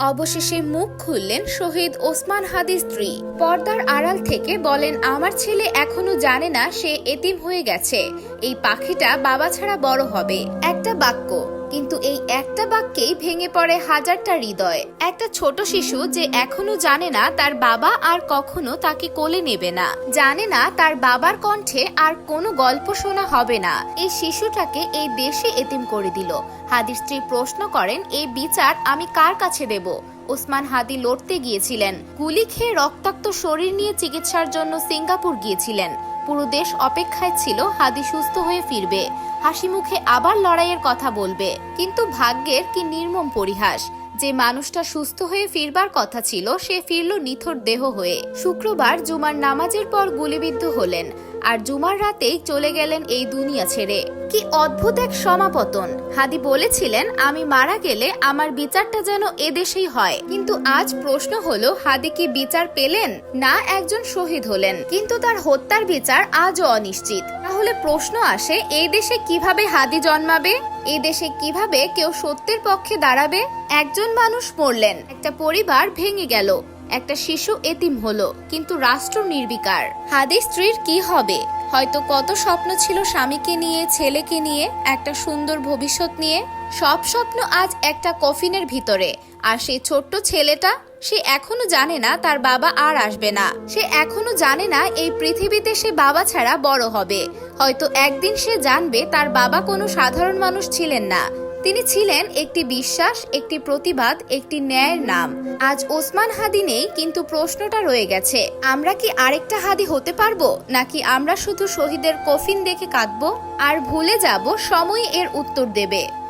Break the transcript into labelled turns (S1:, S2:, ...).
S1: অবশেষে মুখ খুললেন শহীদ ওসমান হাদির স্ত্রী। পর্দার আড়াল থেকে বলেন, আমার ছেলে এখনও জানে না সে এতিম হয়ে গেছে। এই পাখিটা বাবা ছাড়া বড় হবে। একটা বাক্য। কিন্তু এই একটা বাক্যেই ভেঙে পড়ে হাজারটা হৃদয়। একটা ছোট শিশু যে এখনও জানে না তার বাবা আর কখনো তাকে কোলে নেবে না। জানে না তার বাবার কণ্ঠে আর কোনো গল্প শোনা হবে না। এই শিশুটাকে এই দেশে এতিম করে দিল। হাদির স্ত্রী প্রশ্ন করেন, এই বিচার আমি কার কাছে দেব? ওসমান হাদি লড়তে গিয়েছিলেন। গুলি খেয়ে রক্তাক্ত শরীর নিয়ে চিকিৎসার জন্য সিঙ্গাপুর গিয়েছিলেন। পুরো দেশ অপেক্ষায় ছিল হাদি সুস্থ হয়ে ফিরবে। হাসি মুখে আবার লড়াইয়ের কথা বলবে। কিন্তু ভাগ্যের কি নির্মম পরিহাস? যে মানুষটা সুস্থ হয়ে ফিরবার কথা ছিল, সে ফিরল নিথর দেহ হয়ে। শুক্রবার জুমার নামাজের পর গুলিবিদ্ধ হলেন। আর জুমার রাতেই চলে গেলেন এই দুনিয়া ছেড়ে। কি অদ্ভুত এক সমাপতন। হাদি বলেছিলেন, আমি মারা গেলে আমার বিচারটা যেন এদেশেই হয়। কিন্তু আজ প্রশ্ন হলো, হাদি কি বিচার পেলেন? না, একজন শহীদ হলেন। কিন্তু তার হত্যার বিচার আজও অনিশ্চিত। তাহলে প্রশ্ন আসে, এই দেশে কীভাবে হাদি জন্মাবে? এই দেশে কীভাবে কেউ সত্যের পক্ষে দাঁড়াবে? একজন মানুষ মরলেন, একটা পরিবার ভেঙে গেল। একটা শিশু এতিম হলো, কিন্তু রাষ্ট্র নির্বিকার। হাদি স্ত্রীর কি হবে? হয়তো কত স্বপ্ন ছিল স্বামীকে নিয়ে, ছেলেকে নিয়ে, একটা সুন্দর ভবিষ্যৎ নিয়ে। সব স্বপ্ন আজ একটা কফিনের ভিতরে। আর সেই ছোট্ট ছেলেটা, সে এখনও জানে না তার বাবা আর আসবে না। সে এখনও জানে না এই পৃথিবীতে সে বাবা ছাড়া বড় হবে। হয়তো একদিন সে জানবে তার বাবা কোনো সাধারণ মানুষ ছিলেন না। তিনি ছিলেন একটি বিশ্বাস, একটি প্রতিবাদ, একটি ন্যায়ের নাম। আজ ওসমান হাদি নেই, কিন্তু প্রশ্নটা রয়ে গেছে, আমরা কি আরেকটা হাদি হতে পারব? নাকি আমরা শুধু শহীদের কফিন দেখে কাঁদবো? আর ভুলে যাব, সময় এর উত্তর দেবে।